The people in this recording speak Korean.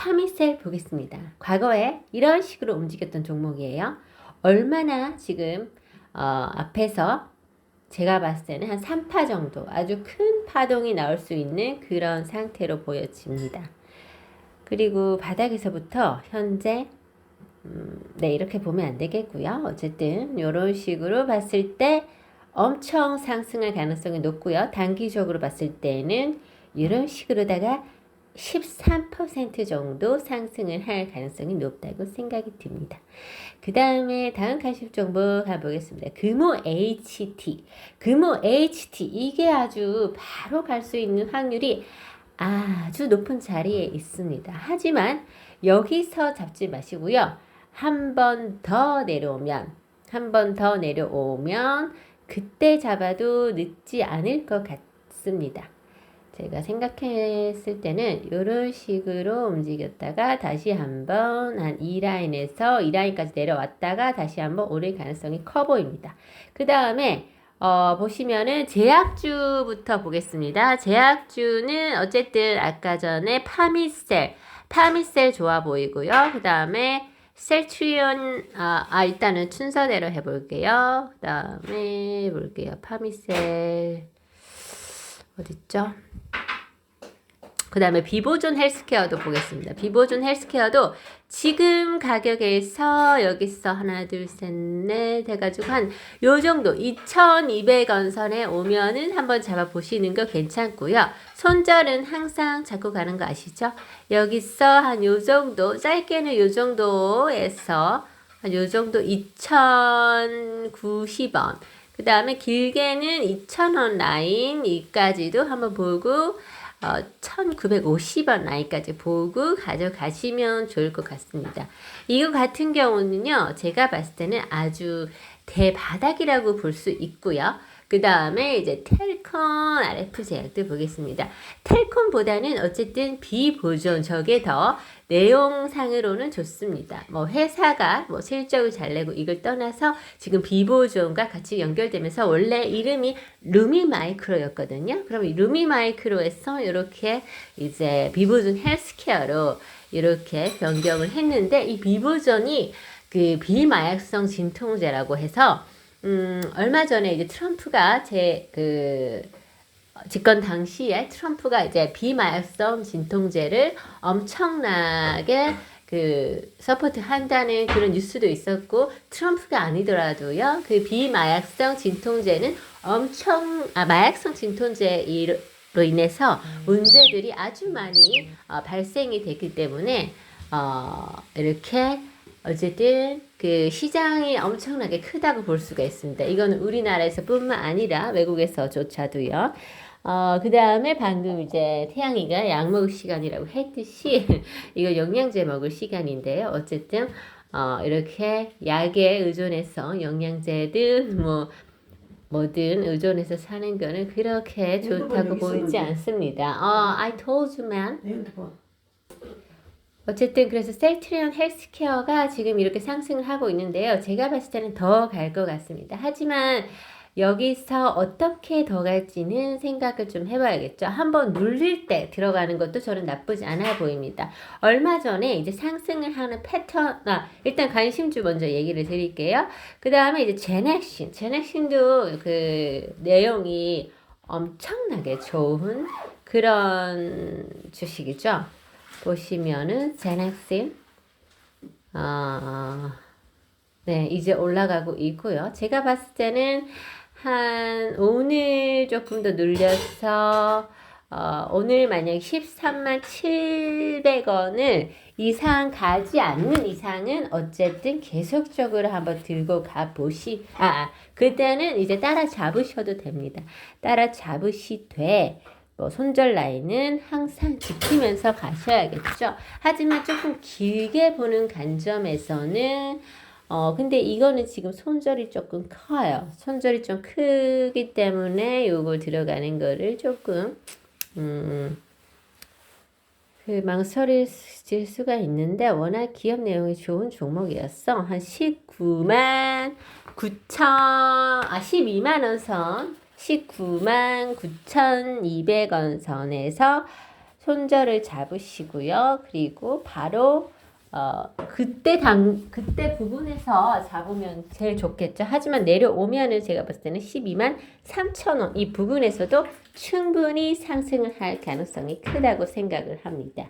파미셀 보겠습니다. 과거에 이런 식으로 움직였던 종목이에요. 얼마나 지금 어, 앞에서 제가 봤을 때는 한 3파 정도 아주 큰 파동이 나올 수 있는 그런 상태로 보여집니다. 그리고 바닥에서부터 현재 음, 네 이렇게 보면 안 되겠고요. 어쨌든 이런 식으로 봤을 때 엄청 상승할 가능성이 높고요. 단기적으로 봤을 때는 이런 식으로다가 13% 정도 상승을 할 가능성이 높다고 생각이 듭니다. 그 다음에 다음 간식 정보 가보겠습니다. 금호 HT. 금호 HT. 이게 아주 바로 갈 수 있는 확률이 아주 높은 자리에 있습니다. 하지만 여기서 잡지 마시고요. 한 번 더 내려오면, 한 번 더 내려오면, 그때 잡아도 늦지 않을 것 같습니다. 제가 생각했을 때는 이런 식으로 움직였다가 다시 한번 한 2라인에서 2라인까지 내려왔다가 다시 한번 오를 가능성이 커 보입니다. 그 다음에 어, 보시면은 제약주부터 보겠습니다. 제약주는 어쨌든 아까 전에 파미셀, 파미셀 좋아 보이고요. 그 다음에 셀트리온, 아, 아, 일단은 순서대로 해볼게요. 그 다음에 볼게요. 파미셀, 어딨죠? 그 다음에 비보존 헬스케어도 보겠습니다. 비보존 헬스케어도 지금 가격에서 여기서 하나, 둘, 셋, 넷 해가지고 한 요 정도 2,200원 선에 오면은 한번 잡아보시는 거 괜찮고요. 손절은 항상 잡고 가는 거 아시죠? 여기서 한 요 정도, 짧게는 요 정도에서 한 요 정도 2,090원. 그 다음에 길게는 2,000원 라인 이까지도 한번 보고 어, 1950원 라인까지 보고 가져가시면 좋을 것 같습니다. 이거 같은 경우는요, 제가 봤을 때는 아주 대바닥이라고 볼 수 있고요. 그 다음에 이제 텔콘 RF 제약도 보겠습니다. 텔콘보다는 어쨌든 비보존 저게 더 내용상으로는 좋습니다. 뭐 회사가 뭐 실적을 잘 내고 이걸 떠나서 지금 비보존과 같이 연결되면서 원래 이름이 루미 마이크로였거든요. 그럼 이 루미 마이크로에서 이렇게 이제 비보존 헬스케어로 이렇게 변경을 했는데 이 비보존이 그 비마약성 진통제라고 해서 음, 얼마 전에 이제 트럼프가 제그 집권 당시에 트럼프가 이제 비마약성 진통제를 엄청나게 그 서포트 한다는 그런 뉴스도 있었고 트럼프가 아니더라도요 그 비마약성 진통제는 엄청 아 마약성 진통제로 인해서 문제들이 아주 많이 어, 발생이 됐기 때문에 어, 이렇게 어쨌든 그 시장이 엄청나게 크다고 볼 수가 있습니다. 이거는 우리나라에서뿐만 아니라 외국에서조차도요. 어, 그 다음에 방금 이제 태양이가 약 먹을 시간이라고 했듯이 이거 영양제 먹을 시간인데요. 어쨌든 어, 이렇게 약에 의존해서 영양제든 뭐 뭐든 의존해서 사는 거는 그렇게 좋다고 보이지 않습니다. 어, I told you man. 내 핸드폰. 어쨌든 그래서 셀트리온 헬스케어가 지금 이렇게 상승을 하고 있는데요. 제가 봤을 때는 더 갈 것 같습니다. 하지만 여기서 어떻게 더 갈지는 생각을 좀 해봐야겠죠. 한번 눌릴 때 들어가는 것도 저는 나쁘지 않아 보입니다. 얼마 전에 이제 상승을 하는 패턴, 아, 일단 관심주 먼저 얘기를 드릴게요. 그 다음에 이제 제넥신. 제넥신도 그 내용이 엄청나게 좋은 그런 주식이죠. 보시면은 제넥신 어, 네 이제 올라가고 있고요. 제가 봤을 때는 한 오늘 조금 더 눌려서 어, 오늘 만약 13만 700원을 이상 가지 않는 이상은 어쨌든 계속적으로 한번 들고 가 보시 아, 아 그때는 이제 따라 잡으셔도 됩니다. 따라 잡으시되 뭐 손절 라인은 항상 지키면서 가셔야겠죠. 하지만 조금 길게 보는 관점에서는 어 근데 이거는 지금 손절이 조금 커요. 손절이 좀 크기 때문에 요거 들어가는 거를 조금 음. 그 망설일 수가 있는데 워낙 기업 내용이 좋은 종목이었어. 한 19만 9천 아 12만 원 선. 19만 9,200원 선에서 손절을 잡으시고요. 그리고 바로 어 그때 당 그때 부분에서 잡으면 제일 좋겠죠. 하지만 내려오면은 제가 봤을 때는 12만 3천 원 이 부분에서도 충분히 상승을 할 가능성이 크다고 생각을 합니다.